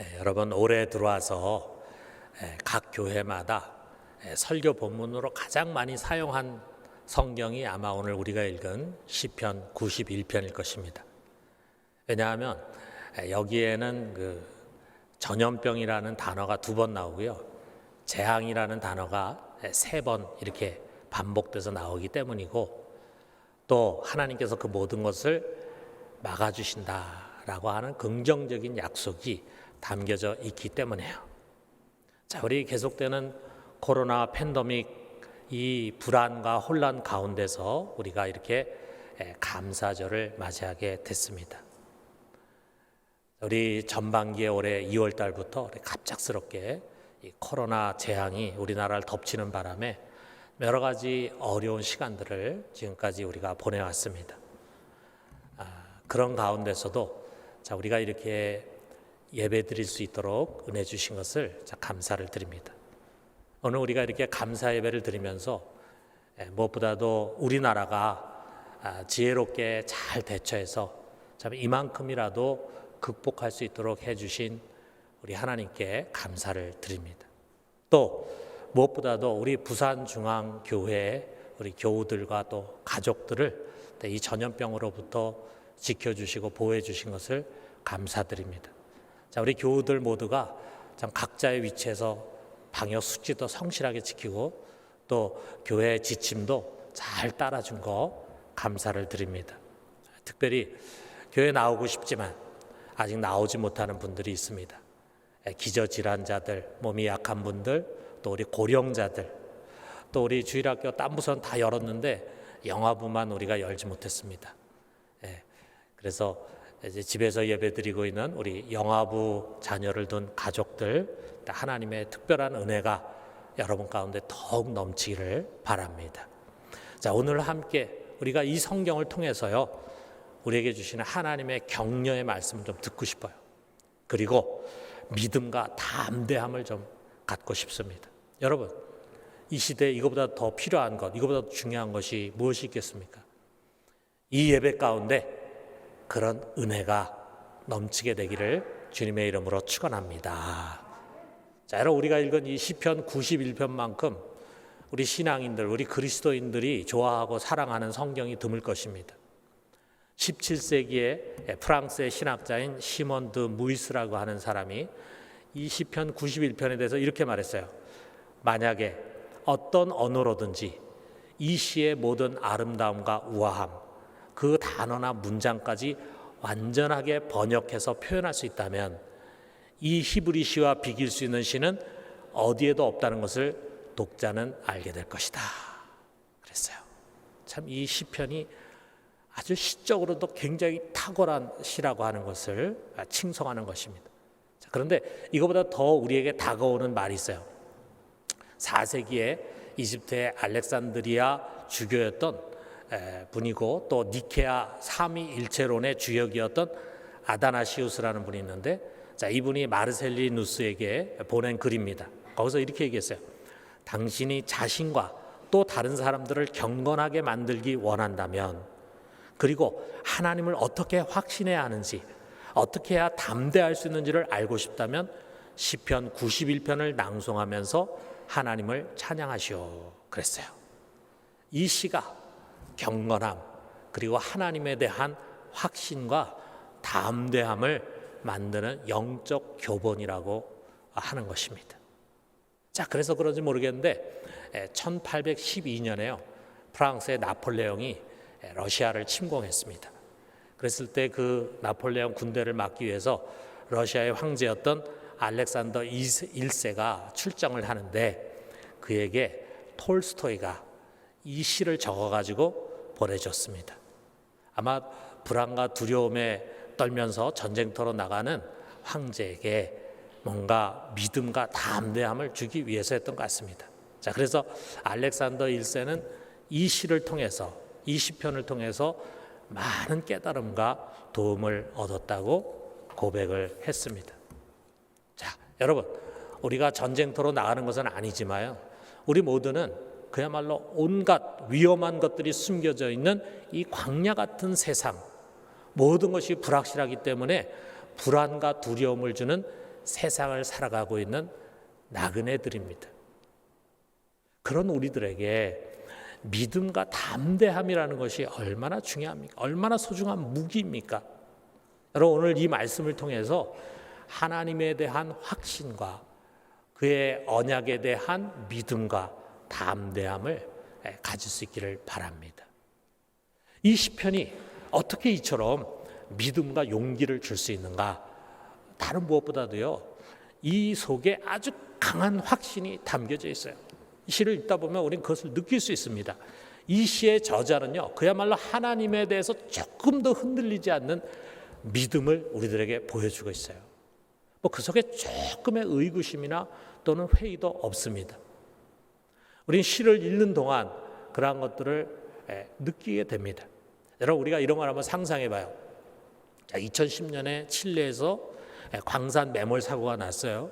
예, 여러분 올해 들어와서 예, 각 교회마다 예, 설교 본문으로 가장 많이 사용한 성경이 아마 오늘 우리가 읽은 시편 91편일 것입니다. 왜냐하면 예, 여기에는 그 전염병이라는 단어가 두 번 나오고요. 재앙이라는 단어가 세 번 이렇게 반복돼서 나오기 때문이고 또 하나님께서 그 모든 것을 막아주신다라고 하는 긍정적인 약속이 담겨져 있기 때문에요. 자, 우리 계속되는 코로나 팬데믹 이 불안과 혼란 가운데서 우리가 이렇게 에, 감사절을 맞이하게 됐습니다. 우리 전반기에 올해 2월 달부터 갑작스럽게 이 코로나 재앙이 우리나라를 덮치는 바람에 여러 가지 어려운 시간들을 지금까지 우리가 보내왔습니다. 아, 그런 가운데서도 자 우리가 이렇게 예배 드릴 수 있도록 은혜 주신 것을 자 감사를 드립니다. 오늘 우리가 이렇게 감사 예배를 드리면서 예, 무엇보다도 우리나라가 아, 지혜롭게 잘 대처해서 참 이만큼이라도 극복할 수 있도록 해주신 우리 하나님께 감사를 드립니다. 또 무엇보다도 우리 부산중앙교회 우리 교우들과 또 가족들을 이 전염병으로부터 지켜주시고 보호해 주신 것을 감사드립니다. 자, 우리 교우들 모두가 참 각자의 위치에서 방역 수칙도 성실하게 지키고 또 교회 지침도 잘 따라준 거 감사를 드립니다. 특별히 교회 나오고 싶지만 아직 나오지 못하는 분들이 있습니다. 기저질환자들, 몸이 약한 분들, 또 우리 고령자들, 또 우리 주일학교 딴 부서는 다 열었는데 영화부만 우리가 열지 못했습니다. 예, 그래서 이제 집에서 예배드리고 있는 우리 영화부 자녀를 둔 가족들 하나님의 특별한 은혜가 여러분 가운데 더욱 넘치기를 바랍니다. 자, 오늘 함께 우리가 이 성경을 통해서요. 우리에게 주시는 하나님의 격려의 말씀을 좀 듣고 싶어요. 그리고 믿음과 담대함을 좀 갖고 싶습니다. 여러분, 이 시대에 이거보다 더 필요한 것, 이거보다 더 중요한 것이 무엇이 있겠습니까? 이 예배 가운데 그런 은혜가 넘치게 되기를 주님의 이름으로 축원합니다. 자, 여러분 우리가 읽은 이 시편 91편만큼 우리 신앙인들, 우리 그리스도인들이 좋아하고 사랑하는 성경이 드물 것입니다. 17세기에 프랑스의 신학자인 시몬 드 무이스라고 하는 사람이 이 시편 91편에 대해서 이렇게 말했어요. 만약에 어떤 언어로든지 이 시의 모든 아름다움과 우아함, 그 단어나 문장까지 완전하게 번역해서 표현할 수 있다면 이 히브리 시와 비길 수 있는 시는 어디에도 없다는 것을 독자는 알게 될 것이다. 그랬어요. 참 이 시편이 아주 시적으로도 굉장히 탁월한 시라고 하는 것을 칭송하는 것입니다. 그런데 이거보다 더 우리에게 다가오는 말이 있어요. 4세기에 이집트의 알렉산드리아 주교였던 분이고 또 니케아 삼위일체론의 주역이었던 아다나시우스라는 분이 있는데 자 이분이 마르셀리누스에게 보낸 글입니다. 거기서 이렇게 얘기했어요. 당신이 자신과 또 다른 사람들을 경건하게 만들기 원한다면 그리고 하나님을 어떻게 확신해야 하는지 어떻게 해야 담대할 수 있는지를 알고 싶다면 시편 91편을 낭송하면서 하나님을 찬양하시오 그랬어요. 이 시가 경건함 그리고 하나님에 대한 확신과 담대함을 만드는 영적 교본이라고 하는 것입니다. 자, 그래서 그런지 모르겠는데 1812년에요. 프랑스의 나폴레옹이 러시아를 침공했습니다. 그랬을 때 그 나폴레옹 군대를 막기 위해서 러시아의 황제였던 알렉산더 1세가 출정을 하는데 그에게 톨스토이가 이 시를 적어 가지고 보내줬습니다. 아마 불안과 두려움에 떨면서 전쟁터로 나가는 황제에게 뭔가 믿음과 담대함을 주기 위해서 했던 것 같습니다. 자, 그래서 알렉산더 1세는 이 시를 통해서 이 시편을 통해서 많은 깨달음과 도움을 얻었다고 고백을 했습니다. 자, 여러분, 우리가 전쟁터로 나가는 것은 아니지만요. 우리 모두는 그야말로 온갖 위험한 것들이 숨겨져 있는 이 광야 같은 세상, 모든 것이 불확실하기 때문에 불안과 두려움을 주는 세상을 살아가고 있는 나그네들입니다. 그런 우리들에게 믿음과 담대함이라는 것이 얼마나 중요합니까? 얼마나 소중한 무기입니까? 여러분 오늘 이 말씀을 통해서 하나님에 대한 확신과 그의 언약에 대한 믿음과 담대함을 가질 수 있기를 바랍니다. 이 시편이 어떻게 이처럼 믿음과 용기를 줄 수 있는가? 다른 무엇보다도요. 이 속에 아주 강한 확신이 담겨져 있어요. 이 시를 읽다 보면 우리는 그것을 느낄 수 있습니다. 이 시의 저자는요. 그야말로 하나님에 대해서 조금 더 흔들리지 않는 믿음을 우리들에게 보여주고 있어요. 뭐 그 속에 조금의 의구심이나 또는 회의도 없습니다. 우리는 시를 읽는 동안 그러한 것들을 예, 느끼게 됩니다. 여러분 우리가 이런 걸 한번 상상해 봐요. 자, 2010년에 칠레에서 예, 광산 매몰 사고가 났어요.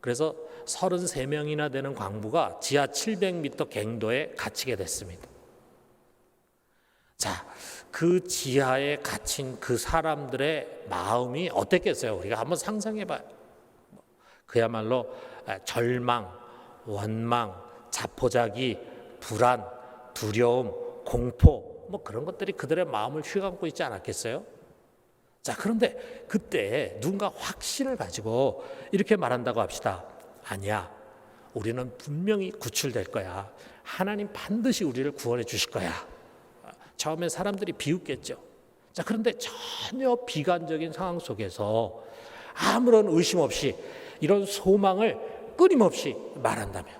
그래서 33명이나 되는 광부가 지하 700m 갱도에 갇히게 됐습니다. 자, 그 지하에 갇힌 그 사람들의 마음이 어땠겠어요? 우리가 한번 상상해 봐요. 그야말로 절망, 원망, 자포자기, 불안, 두려움, 공포 뭐 그런 것들이 그들의 마음을 휘감고 있지 않았겠어요? 자, 그런데 그때 누군가 확신을 가지고 이렇게 말한다고 합시다. 아니야. 우리는 분명히 구출될 거야. 하나님 반드시 우리를 구원해 주실 거야. 처음에 사람들이 비웃겠죠. 자, 그런데 전혀 비관적인 상황 속에서 아무런 의심 없이 이런 소망을 끊임없이 말한다면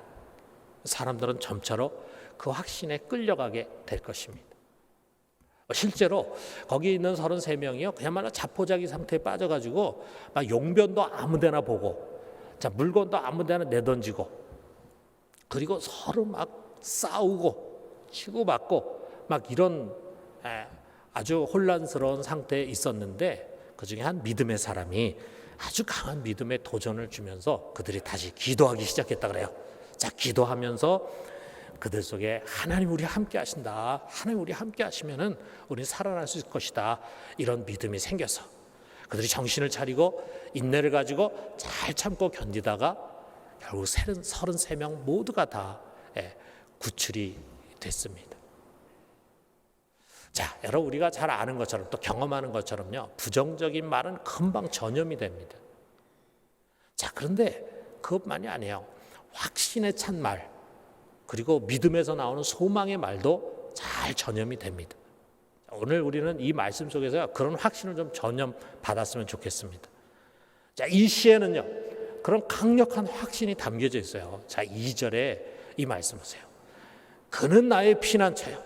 사람들은 점차로 그 확신에 끌려가게 될 것입니다. 실제로 거기 있는 33명이요. 그야말로 자포자기 상태에 빠져가지고 막 용변도 아무데나 보고 자 물건도 아무데나 내던지고 그리고 서로 막 싸우고 치고받고 막 이런 에, 아주 혼란스러운 상태에 있었는데 그 중에 한 믿음의 사람이 아주 강한 믿음의 도전을 주면서 그들이 다시 기도하기 시작했다 그래요. 자 기도하면서 그들 속에 하나님 우리 함께 하신다. 하나님 우리 함께 하시면은 우리 살아날 수 있을 것이다. 이런 믿음이 생겨서 그들이 정신을 차리고 인내를 가지고 잘 참고 견디다가 결국 33명 모두가 다 예, 구출이 됐습니다. 자, 여러분 우리가 잘 아는 것처럼 또 경험하는 것처럼요. 부정적인 말은 금방 전염이 됩니다. 자, 그런데 그것만이 아니에요. 확신에 찬 말, 그리고 믿음에서 나오는 소망의 말도 잘 전염이 됩니다. 오늘 우리는 이 말씀 속에서 그런 확신을 좀 전염 받았으면 좋겠습니다. 자, 이 시에는요. 그런 강력한 확신이 담겨져 있어요. 자, 2절에 이 말씀 보세요. 그는 나의 피난처요.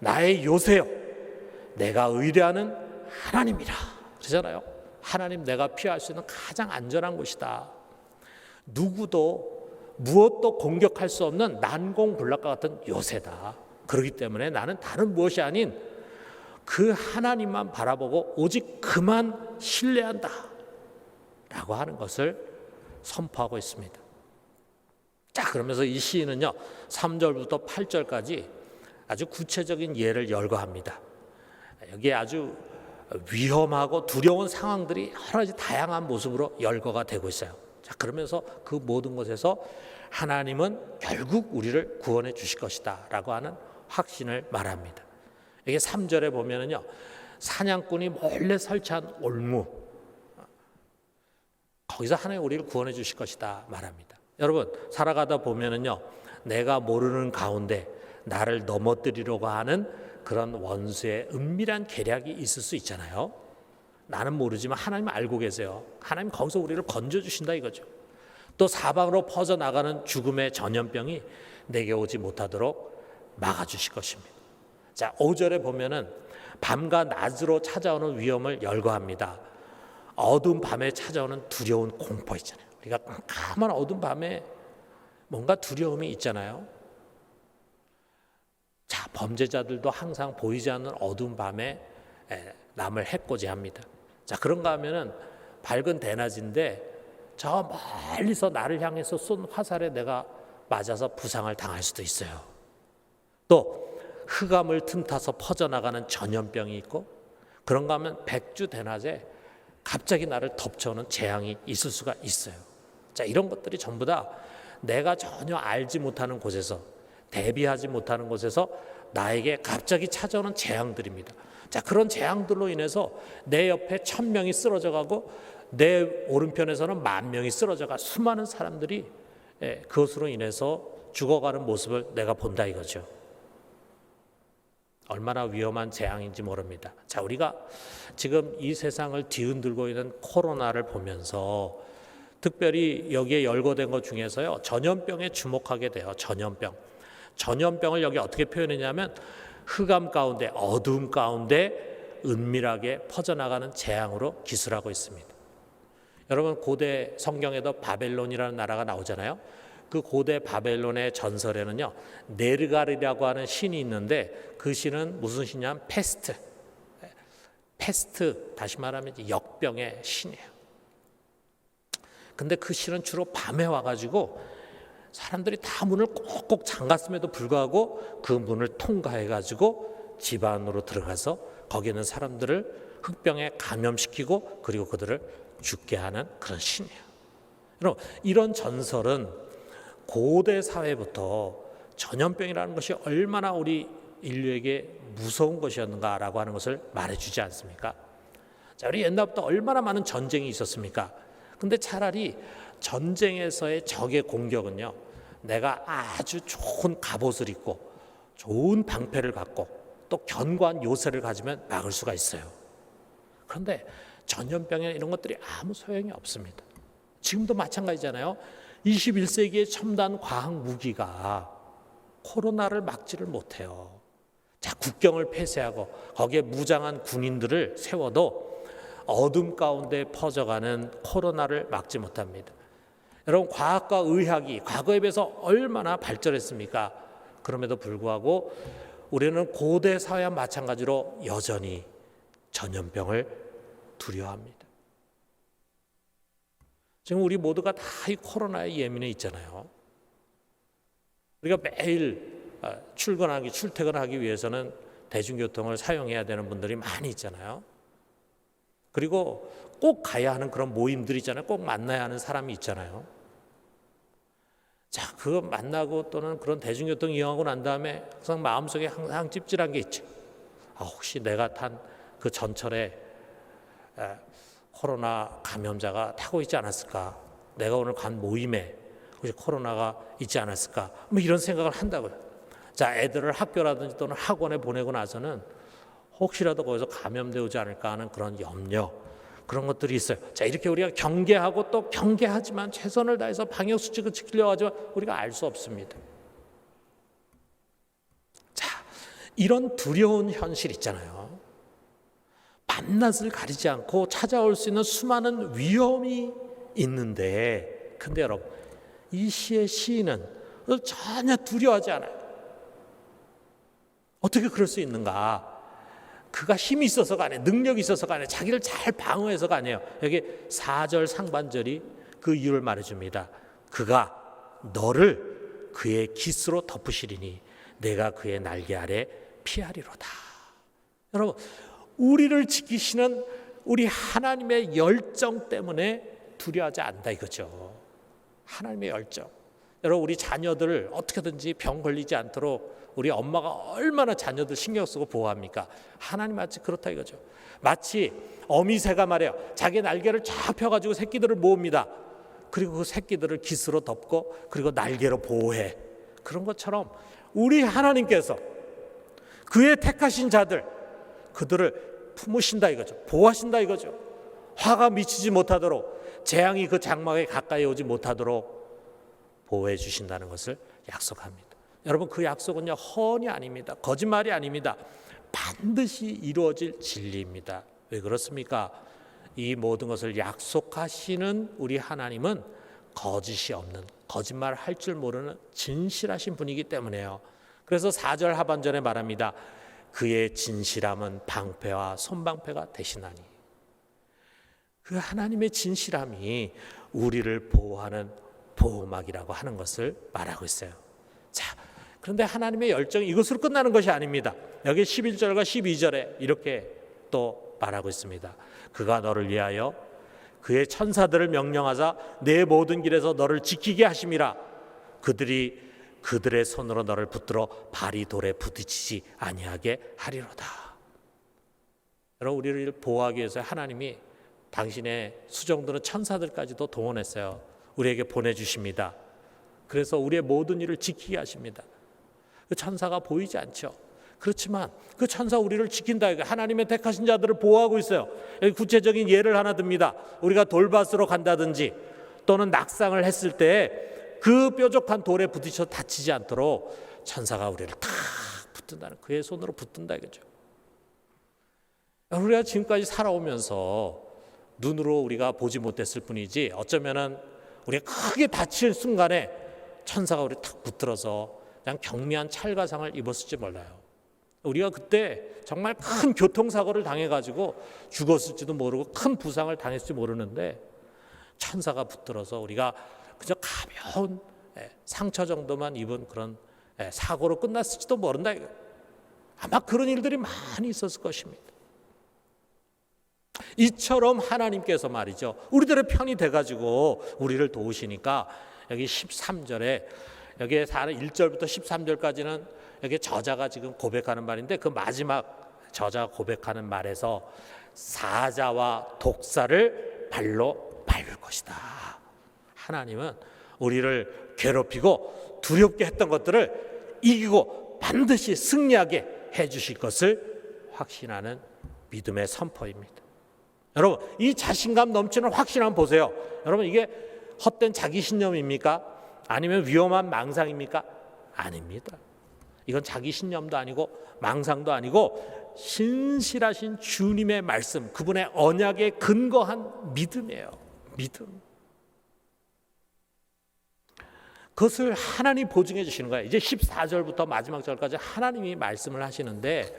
나의 요새요. 내가 의뢰하는 하나님이라. 그러잖아요. 하나님 내가 피할 수 있는 가장 안전한 곳이다. 누구도 무엇도 공격할 수 없는 난공불락과 같은 요새다. 그렇기 때문에 나는 다른 무엇이 아닌 그 하나님만 바라보고 오직 그만 신뢰한다. 라고 하는 것을 선포하고 있습니다. 자, 그러면서 이 시인은요, 3절부터 8절까지 아주 구체적인 예를 열거합니다. 여기에 아주 위험하고 두려운 상황들이 여러 가지 다양한 모습으로 열거가 되고 있어요. 자, 그러면서 그 모든 것에서 하나님은 결국 우리를 구원해 주실 것이다 라고 하는 확신을 말합니다. 이게 3절에 보면은요. 사냥꾼이 몰래 설치한 올무 거기서 하나님 우리를 구원해 주실 것이다 말합니다. 여러분 살아가다 보면은요. 내가 모르는 가운데 나를 넘어뜨리려고 하는 그런 원수의 은밀한 계략이 있을 수 있잖아요. 나는 모르지만 하나님 알고 계세요. 하나님 거기서 우리를 건져 주신다 이거죠. 또 사방으로 퍼져 나가는 죽음의 전염병이 내게 오지 못하도록 막아 주실 것입니다. 자, 5절에 보면은 밤과 낮으로 찾아오는 위험을 열거합니다. 어두운 밤에 찾아오는 두려운 공포 있잖아요. 우리가 가만 어두운 밤에 뭔가 두려움이 있잖아요. 자, 범죄자들도 항상 보이지 않는 어두운 밤에 남을 해코지합니다. 자, 그런가 하면은 밝은 대낮인데 저 멀리서 나를 향해서 쏜 화살에 내가 맞아서 부상을 당할 수도 있어요. 또 흑암을 틈타서 퍼져나가는 전염병이 있고 그런가 하면 백주 대낮에 갑자기 나를 덮쳐오는 재앙이 있을 수가 있어요. 자, 이런 것들이 전부 다 내가 전혀 알지 못하는 곳에서 대비하지 못하는 곳에서 나에게 갑자기 찾아오는 재앙들입니다. 자, 그런 재앙들로 인해서 내 옆에 천 명이 쓰러져 가고 내 오른편에서는 만 명이 쓰러져 가 수많은 사람들이 예, 그것으로 인해서 죽어가는 모습을 내가 본다 이거죠. 얼마나 위험한 재앙인지 모릅니다. 자, 우리가 지금 이 세상을 뒤흔들고 있는 코로나를 보면서 특별히 여기에 열거된 것 중에서요 전염병에 주목하게 돼요. 전염병. 전염병을 여기 어떻게 표현했냐면 흑암 가운데 어두움 가운데 은밀하게 퍼져나가는 재앙으로 기술하고 있습니다. 여러분 고대 성경에도 바벨론이라는 나라가 나오잖아요. 그 고대 바벨론의 전설에는요 네르가리라고 하는 신이 있는데 그 신은 무슨 신이냐면 페스트, 페스트 다시 말하면 역병의 신이에요. 근데 그 신은 주로 밤에 와가지고 사람들이 다 문을 꼭꼭 잠갔음에도 불구하고 그 문을 통과해 가지고 집 안으로 들어가서 거기 있는 사람들을 흑병에 감염시키고 그리고 그들을 죽게 하는 그런 신이에요. 여러분 이런 전설은 고대 사회부터 전염병이라는 것이 얼마나 우리 인류에게 무서운 것이었는가라고 하는 것을 말해주지 않습니까? 자, 우리 옛날부터 얼마나 많은 전쟁이 있었습니까? 근데 차라리 전쟁에서의 적의 공격은요, 내가 아주 좋은 갑옷을 입고 좋은 방패를 갖고 또 견고한 요새를 가지면 막을 수가 있어요. 그런데 전염병이나 이런 것들이 아무 소용이 없습니다. 지금도 마찬가지잖아요. 21세기의 첨단 과학 무기가 코로나를 막지를 못해요. 자, 국경을 폐쇄하고 거기에 무장한 군인들을 세워도 어둠 가운데 퍼져가는 코로나를 막지 못합니다. 여러분, 과학과 의학이 과거에 비해서 얼마나 발전했습니까? 그럼에도 불구하고 우리는 고대 사회와 마찬가지로 여전히 전염병을 두려워합니다. 지금 우리 모두가 다 이 코로나에 예민해 있잖아요. 우리가 매일 아, 출근하기, 출퇴근하기 위해서는 대중교통을 사용해야 되는 분들이 많이 있잖아요. 그리고 꼭 가야 하는 그런 모임들 있잖아요. 꼭 만나야 하는 사람이 있잖아요. 자, 그거 만나고 또는 그런 대중교통 이용하고 난 다음에 항상 마음속에 항상 찝찝한 게 있죠. 아, 혹시 내가 탄 그 전철에 에, 코로나 감염자가 타고 있지 않았을까? 내가 오늘 간 모임에 혹시 코로나가 있지 않았을까? 뭐 이런 생각을 한다고요. 자, 애들을 학교라든지 또는 학원에 보내고 나서는 혹시라도 거기서 감염되지 않을까 하는 그런 염려 그런 것들이 있어요. 자 이렇게 우리가 경계하고 또 경계하지만 최선을 다해서 방역 수칙을 지키려 하지만 우리가 알 수 없습니다. 자 이런 두려운 현실 있잖아요. 밤낮을 가리지 않고 찾아올 수 있는 수많은 위험이 있는데 근데 여러분 이 시의 시인은 전혀 두려워하지 않아요. 어떻게 그럴 수 있는가? 그가 힘이 있어서가 아니에요. 능력이 있어서가 아니에요. 자기를 잘 방어해서가 아니에요. 여기 4절 상반절이 그 이유를 말해줍니다. 그가 너를 그의 기스로 덮으시리니 내가 그의 날개 아래 피하리로다. 여러분, 우리를 지키시는 우리 하나님의 열정 때문에 두려워하지 않다 이거죠. 하나님의 열정. 여러분, 우리 자녀들을 어떻게든지 병 걸리지 않도록 우리 엄마가 얼마나 자녀들 신경 쓰고 보호합니까? 하나님 마치 그렇다 이거죠. 마치 어미새가 말이에요. 자기 날개를 쫙 펴가지고 새끼들을 모읍니다. 그리고 그 새끼들을 깃으로 덮고 그리고 날개로 보호해. 그런 것처럼 우리 하나님께서 그의 택하신 자들 그들을 품으신다 이거죠. 보호하신다 이거죠. 화가 미치지 못하도록 재앙이 그 장막에 가까이 오지 못하도록 보호해 주신다는 것을 약속합니다. 여러분 그 약속은요 헌이 아닙니다. 거짓말이 아닙니다. 반드시 이루어질 진리입니다. 왜 그렇습니까? 이 모든 것을 약속하시는 우리 하나님은 거짓이 없는 거짓말 할 줄 모르는 진실하신 분이기 때문에요. 그래서 4절 하반절에 말합니다. 그의 진실함은 방패와 손방패가 되시나니. 그 하나님의 진실함이 우리를 보호하는 보호막이라고 하는 것을 말하고 있어요. 자, 그런데 하나님의 열정이 이것으로 끝나는 것이 아닙니다. 여기 11절과 12절에 이렇게 또 말하고 있습니다. 그가 너를 위하여 그의 천사들을 명령하자 내 모든 길에서 너를 지키게 하심이라 그들이 그들의 손으로 너를 붙들어 발이 돌에 부딪히지 아니하게 하리로다. 여러분 우리를 보호하기 위해서 하나님이 당신의 수정들은 천사들까지도 동원했어요. 우리에게 보내주십니다. 그래서 우리의 모든 일을 지키게 하십니다. 그 천사가 보이지 않죠. 그렇지만 그 천사 우리를 지킨다. 하나님의 택하신 자들을 보호하고 있어요. 구체적인 예를 하나 듭니다. 우리가 돌밭으로 간다든지 또는 낙상을 했을 때 그 뾰족한 돌에 부딪혀 다치지 않도록 천사가 우리를 탁 붙든다는 그의 손으로 붙든다 이거죠. 우리가 지금까지 살아오면서 눈으로 우리가 보지 못했을 뿐이지 어쩌면은 우리가 크게 다칠 순간에 천사가 우리 탁 붙들어서 그냥 경미한 찰가상을 입었을지 몰라요. 우리가 그때 정말 큰 교통사고를 당해가지고 죽었을지도 모르고 큰 부상을 당했을지 모르는데 천사가 붙들어서 우리가 그저 가벼운 예, 상처 정도만 입은 그런 예, 사고로 끝났을지도 모른다. 아마 그런 일들이 많이 있었을 것입니다. 이처럼 하나님께서 말이죠. 우리들의 편이 돼가지고 우리를 도우시니까 여기 13절에 여기에 1절부터 13절까지는 여기 저자가 지금 고백하는 말인데 그 마지막 저자가 고백하는 말에서 사자와 독사를 발로 밟을 것이다. 하나님은 우리를 괴롭히고 두렵게 했던 것들을 이기고 반드시 승리하게 해 주실 것을 확신하는 믿음의 선포입니다. 여러분, 이 자신감 넘치는 확신 한번 보세요. 여러분, 이게 헛된 자기 신념입니까? 아니면 위험한 망상입니까? 아닙니다. 이건 자기 신념도 아니고 망상도 아니고 신실하신 주님의 말씀, 그분의 언약에 근거한 믿음이에요. 믿음. 그것을 하나님 보증해 주시는 거예요. 이제 14절부터 마지막 절까지 하나님이 말씀을 하시는데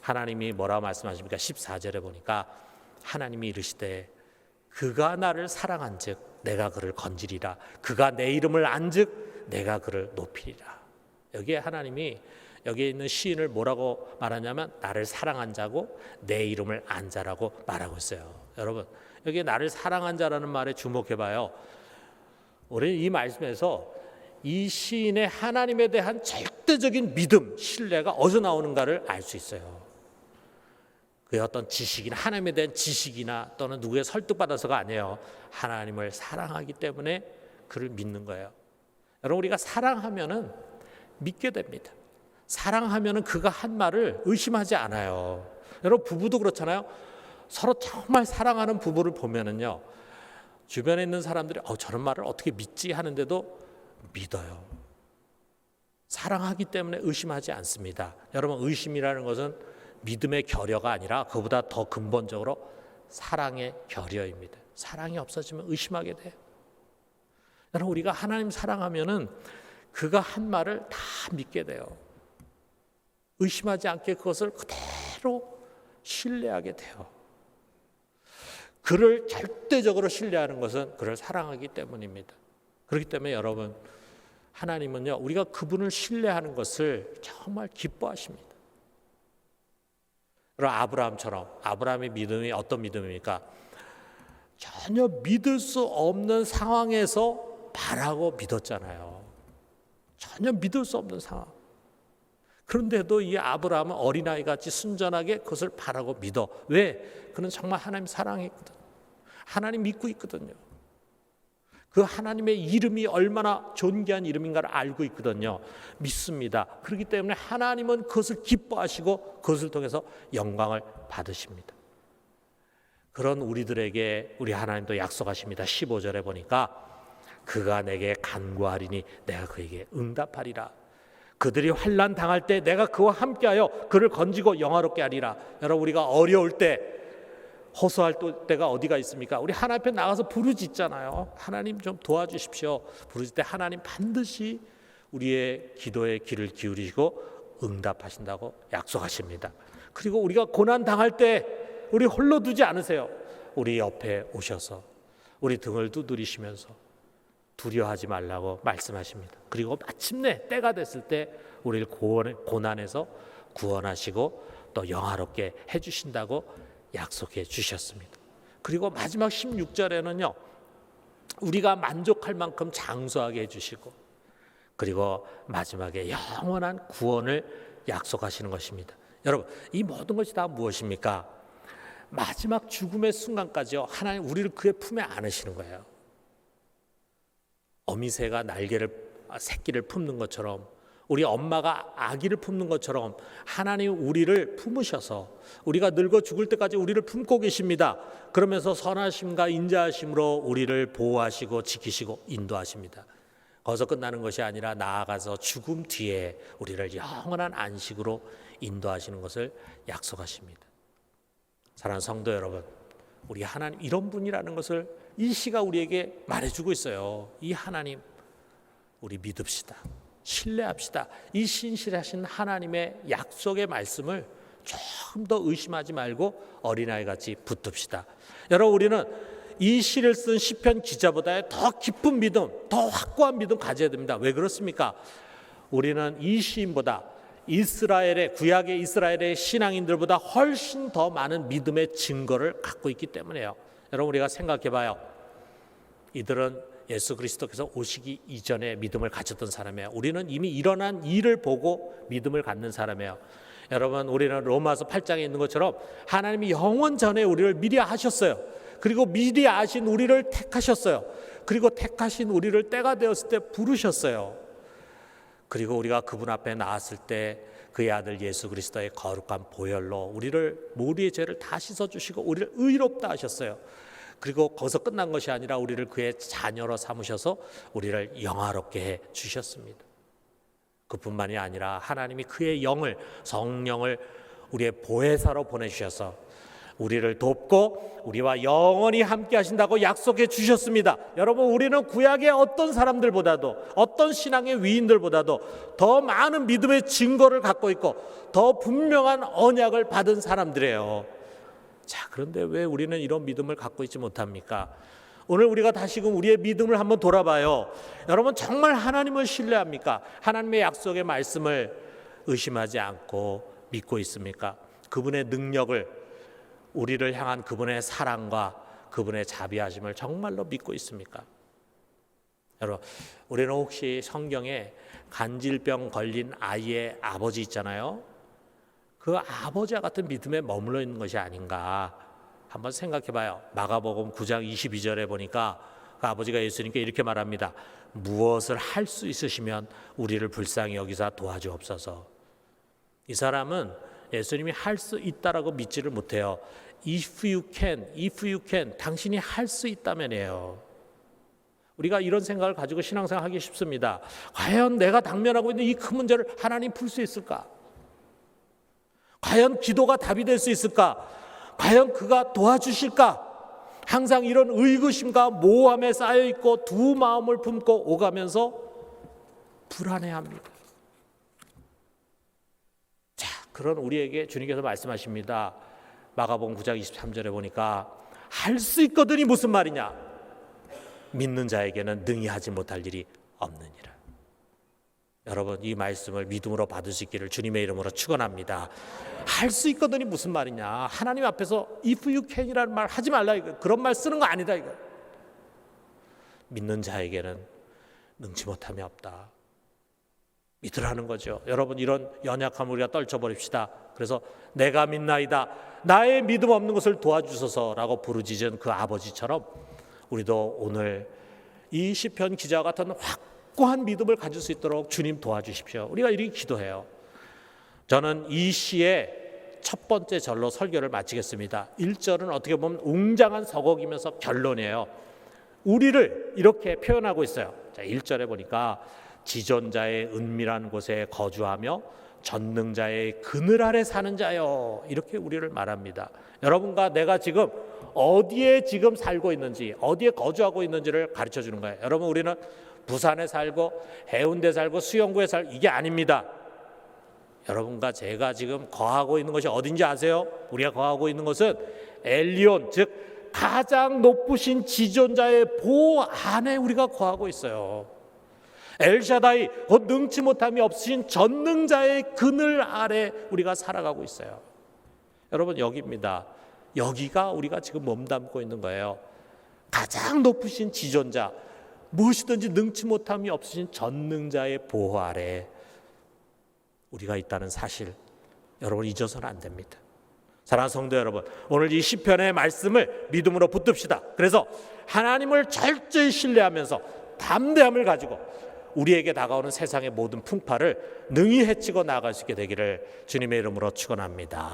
하나님이 뭐라고 말씀하십니까? 14절에 보니까 하나님이 이르시되 그가 나를 사랑한즉 내가 그를 건지리라. 그가 내 이름을 안즉 내가 그를 높이리라. 여기에 하나님이 여기에 있는 시인을 뭐라고 말하냐면 나를 사랑한 자고 내 이름을 안 자라고 말하고 있어요. 여러분 여기 나를 사랑한 자라는 말에 주목해 봐요. 우리 이 말씀에서 이 시인의 하나님에 대한 절대적인 믿음, 신뢰가 어디서 나오는가를 알 수 있어요. 그의 어떤 지식이나 하나님에 대한 지식이나 또는 누구의 설득받아서가 아니에요. 하나님을 사랑하기 때문에 그를 믿는 거예요. 여러분 우리가 사랑하면은 믿게 됩니다. 사랑하면은 그가 한 말을 의심하지 않아요. 여러분 부부도 그렇잖아요. 서로 정말 사랑하는 부부를 보면은요. 주변에 있는 사람들이 어 저런 말을 어떻게 믿지 하는데도 믿어요. 사랑하기 때문에 의심하지 않습니다. 여러분 의심이라는 것은 믿음의 결여가 아니라 그보다 더 근본적으로 사랑의 결여입니다. 사랑이 없어지면 의심하게 돼요. 여러분 우리가 하나님 사랑하면은 그가 한 말을 다 믿게 돼요. 의심하지 않게 그것을 그대로 신뢰하게 돼요. 그를 절대적으로 신뢰하는 것은 그를 사랑하기 때문입니다. 그렇기 때문에 여러분 하나님은요 우리가 그분을 신뢰하는 것을 정말 기뻐하십니다. 그럼 아브라함처럼 아브라함의 믿음이 어떤 믿음입니까? 전혀 믿을 수 없는 상황에서 바라고 믿었잖아요. 전혀 믿을 수 없는 상황. 그런데도 이 아브라함은 어린아이 같이 순전하게 그것을 바라고 믿어. 왜? 그는 정말 하나님 사랑했거든. 하나님 믿고 있거든요. 그 하나님의 이름이 얼마나 존귀한 이름인가를 알고 있거든요. 믿습니다. 그렇기 때문에 하나님은 그것을 기뻐하시고 그것을 통해서 영광을 받으십니다. 그런 우리들에게 우리 하나님도 약속하십니다. 15절에 보니까 그가 내게 간구하리니 내가 그에게 응답하리라. 그들이 환난 당할 때 내가 그와 함께하여 그를 건지고 영화롭게 하리라. 여러분 우리가 어려울 때 호소할 때가 어디가 있습니까? 우리 하나님 앞에 나가서 부르짖잖아요. 하나님 좀 도와주십시오. 부르짖을 때 하나님 반드시 우리의 기도에 귀를 기울이시고 응답하신다고 약속하십니다. 그리고 우리가 고난 당할 때 우리 홀로 두지 않으세요. 우리 옆에 오셔서 우리 등을 두드리시면서 두려워하지 말라고 말씀하십니다. 그리고 마침내 때가 됐을 때 우리를 고난에서 구원하시고 또 영화롭게 해주신다고 약속해 주셨습니다. 그리고 마지막 16절에는요. 우리가 만족할 만큼 장수하게 해 주시고 그리고 마지막에 영원한 구원을 약속하시는 것입니다. 여러분, 이 모든 것이 다 무엇입니까? 마지막 죽음의 순간까지요. 하나님 우리를 그의 품에 안으시는 거예요. 어미새가 날개를 아, 새끼를 품는 것처럼 우리 엄마가 아기를 품는 것처럼 하나님 우리를 품으셔서 우리가 늙어 죽을 때까지 우리를 품고 계십니다. 그러면서 선하심과 인자하심으로 우리를 보호하시고 지키시고 인도하십니다. 거기서 끝나는 것이 아니라 나아가서 죽음 뒤에 우리를 영원한 안식으로 인도하시는 것을 약속하십니다. 사랑하는 성도 여러분, 우리 하나님 이런 분이라는 것을 이 시가 우리에게 말해주고 있어요. 이 하나님 우리 믿읍시다. 신뢰합시다. 이 신실하신 하나님의 약속의 말씀을 조금 더 의심하지 말고 어린아이 같이 붙듭시다. 여러분 우리는 이 시를 쓴 시편 기자보다 더 깊은 믿음, 더 확고한 믿음 가져야 됩니다. 왜 그렇습니까? 우리는 이 시인보다 이스라엘의 구약의 이스라엘의 신앙인들보다 훨씬 더 많은 믿음의 증거를 갖고 있기 때문에요. 여러분 우리가 생각해 봐요. 이들은 예수 그리스도께서 오시기 이전에 믿음을 가졌던 사람이에요. 우리는 이미 일어난 일을 보고 믿음을 갖는 사람이에요. 여러분, 우리는 로마서 8장에 있는 것처럼 하나님이 영원 전에 우리를 미리 하셨어요. 그리고 미리 아신 우리를 택하셨어요. 그리고 택하신 우리를 때가 되었을 때 부르셨어요. 그리고 우리가 그분 앞에 나왔을 때 그의 아들 예수 그리스도의 거룩한 보혈로 우리를 모리의 죄를 다 씻어 주시고 우리를 의롭다 하셨어요. 그리고 거기서 끝난 것이 아니라 우리를 그의 자녀로 삼으셔서 우리를 영화롭게 해 주셨습니다. 그뿐만이 아니라 하나님이 그의 영을 성령을 우리의 보혜사로 보내 주셔서 우리를 돕고 우리와 영원히 함께 하신다고 약속해 주셨습니다. 여러분 우리는 구약의 어떤 사람들보다도 어떤 신앙의 위인들보다도 더 많은 믿음의 증거를 갖고 있고 더 분명한 언약을 받은 사람들이에요. 자, 그런데 왜 우리는 이런 믿음을 갖고 있지 못합니까? 오늘 우리가 다시금 우리의 믿음을 한번 돌아봐요. 여러분 정말 하나님을 신뢰합니까? 하나님의 약속의 말씀을 의심하지 않고 믿고 있습니까? 그분의 능력을 우리를 향한 그분의 사랑과 그분의 자비하심을 정말로 믿고 있습니까? 여러분, 우리는 혹시 성경에 간질병 걸린 아이의 아버지 있잖아요. 그 아버지와 같은 믿음에 머물러 있는 것이 아닌가 한번 생각해 봐요. 마가복음 9장 22절에 보니까 그 아버지가 예수님께 이렇게 말합니다. 무엇을 할 수 있으시면 우리를 불쌍히 여기사 도와주옵소서. 이 사람은 예수님이 할 수 있다라고 믿지를 못해요. If you can, if you can, 당신이 할 수 있다면이에요. 우리가 이런 생각을 가지고 신앙생활 하기 쉽습니다. 과연 내가 당면하고 있는 이 큰 문제를 하나님 풀 수 있을까? 과연 기도가 답이 될 수 있을까? 과연 그가 도와주실까? 항상 이런 의구심과 모함에 쌓여 있고 두 마음을 품고 오가면서 불안해합니다. 자, 그런 우리에게 주님께서 말씀하십니다. 마가복음 9장 23절에 보니까 할 수 있거든이 무슨 말이냐? 믿는 자에게는 능히 하지 못할 일이 없느니라. 여러분 이 말씀을 믿음으로 있기를 주님의 이름으로 축원합니다. 할 수 있거든이 무슨 말이냐? 하나님 앞에서 if you can이라는 말 하지 말라 이거. 그런 말 쓰는 거 아니다 이거. 믿는 자에게는 능치 못함이 없다. 믿으라는 거죠. 여러분 이런 연약함 우리가 떨쳐 버립시다. 그래서 내가 믿나이다. 나의 믿음 없는 것을 도와주소서라고 부르짖은 그 아버지처럼 우리도 오늘 이 시편 기자와 같은 확 고한 믿음을 가질 수 있도록 주님 도와주십시오. 우리가 이렇게 기도해요. 저는 이 시의 첫 번째 절로 설교를 마치겠습니다. 1절은 어떻게 보면 웅장한 서곡이면서 결론이에요. 우리를 이렇게 표현하고 있어요. 자, 1절에 보니까 지존자의 은밀한 곳에 거주하며 전능자의 그늘 아래 사는 자요. 이렇게 우리를 말합니다. 여러분과 내가 지금 어디에 지금 살고 있는지, 어디에 거주하고 있는지를 가르쳐 주는 거예요. 여러분, 우리는 부산에 살고 해운대 살고 수영구에 살 이게 아닙니다. 여러분과 제가 지금 거하고 있는 것이 어딘지 아세요? 우리가 거하고 있는 것은 엘리온 즉 가장 높으신 지존자의 보호 안에 우리가 거하고 있어요. 엘샤다이 곧 능치 못함이 없으신 전능자의 그늘 아래 우리가 살아가고 있어요. 여러분 여기입니다. 여기가 우리가 지금 몸담고 있는 거예요. 가장 높으신 지존자, 무엇이든지 능치 못함이 없으신 전능자의 보호 아래 우리가 있다는 사실 여러분 잊어서는 안 됩니다. 사랑하는 성도 여러분, 오늘 이 시편의 말씀을 믿음으로 붙듭시다. 그래서 하나님을 철저히 신뢰하면서 담대함을 가지고 우리에게 다가오는 세상의 모든 풍파를 능히 헤치고 나아갈 수 있게 되기를 주님의 이름으로 축원합니다.